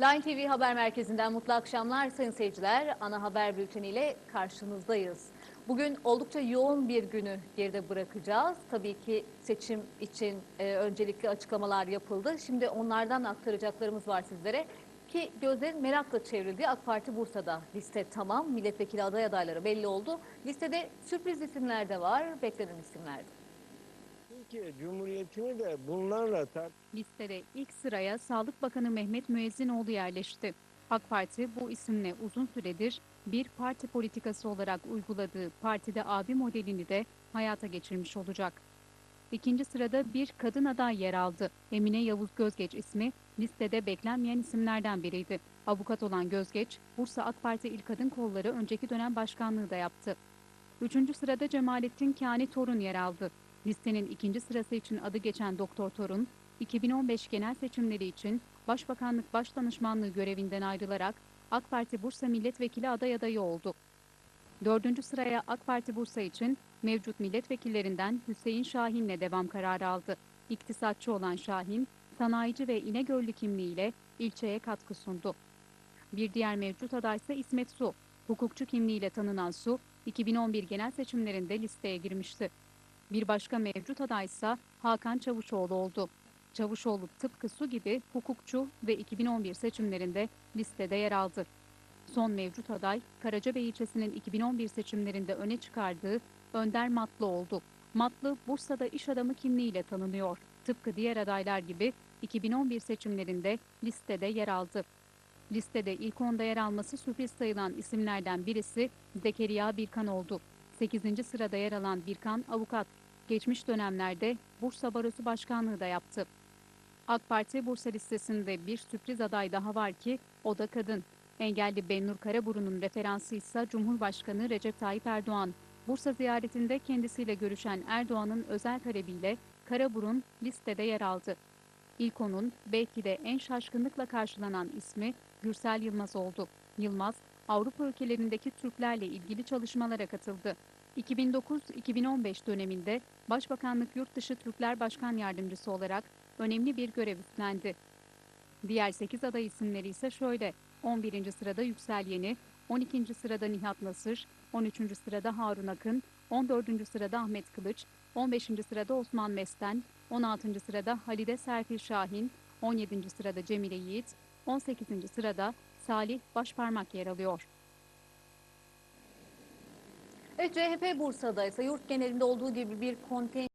Line TV Haber Merkezi'nden mutlu akşamlar sayın seyirciler. Ana haber bülteniyle karşınızdayız. Bugün oldukça yoğun bir günü geride bırakacağız. Tabii ki seçim için e, öncelikli açıklamalar yapıldı. Şimdi onlardan aktaracaklarımız var sizlere. Ki gözlerin merakla çevrildiği AK Parti Bursa'da liste tamam. Milletvekili aday adayları belli oldu. Listede sürpriz isimler de var, beklenen isimler de. Türkiye Cumhuriyeti'ni de bunlarla tar Listede ilk sıraya Sağlık Bakanı Mehmet Müezzinoğlu yerleşti. AK Parti bu isimle uzun süredir bir parti politikası olarak uyguladığı partide abi modelini de hayata geçirmiş olacak. İkinci sırada bir kadın aday yer aldı. Emine Yavuz Gözgeç ismi listede beklenmeyen isimlerden biriydi. Avukat olan Gözgeç, Bursa AK Parti İl Kadın Kolları önceki dönem başkanlığı da yaptı. Üçüncü sırada Cemalettin Kani Torun yer aldı. Listenin ikinci sırası için adı geçen Doktor Torun, 2015 genel seçimleri için Başbakanlık Başdanışmanlığı görevinden ayrılarak AK Parti Bursa Milletvekili aday adayı oldu. Dördüncü sıraya AK Parti Bursa için mevcut milletvekillerinden Hüseyin Şahin'le devam kararı aldı. İktisatçı olan Şahin, sanayici ve İnegöllü kimliğiyle ilçeye katkı sundu. Bir diğer mevcut aday ise İsmet Su. Hukukçu kimliğiyle tanınan Su, 2011 genel seçimlerinde listeye girmişti. Bir başka mevcut aday ise Hakan Çavuşoğlu oldu. Çavuşoğlu tıpkı Su gibi hukukçu ve 2011 seçimlerinde listede yer aldı. Son mevcut aday Karacabey ilçesinin 2011 seçimlerinde öne çıkardığı Önder Matlı oldu. Matlı Bursa'da iş adamı kimliğiyle tanınıyor. Tıpkı diğer adaylar gibi 2011 seçimlerinde listede yer aldı. Listede ilk onda yer alması sürpriz sayılan isimlerden birisi Zekeriya Birkan oldu. 8. sırada yer alan Birkan avukat. Geçmiş dönemlerde Bursa Barosu Başkanlığı da yaptı. AK Parti Bursa listesinde bir sürpriz aday daha var ki o da kadın. Engelli Bennur Karaburun'un referansı ise Cumhurbaşkanı Recep Tayyip Erdoğan. Bursa ziyaretinde kendisiyle görüşen Erdoğan'ın özel talebiyle Karaburun listede yer aldı. İlk onun belki de en şaşkınlıkla karşılanan ismi Gürsel Yılmaz oldu. Yılmaz, Avrupa ülkelerindeki Türklerle ilgili çalışmalara katıldı. 2009-2015 döneminde Başbakanlık Yurtdışı Türkler Başkan Yardımcısı olarak önemli bir görev üstlendi. Diğer 8 aday isimleri ise şöyle. 11. sırada Yüksel Yeni, 12. sırada Nihat Nasır, 13. sırada Harun Akın, 14. sırada Ahmet Kılıç, 15. sırada Osman Mesten, 16. sırada Halide Serpil Şahin, 17. sırada Cemile Yiğit, 18. sırada Salih Başparmak yer alıyor. Evet CHP Bursa'da ise yurt genelinde olduğu gibi bir kontenjan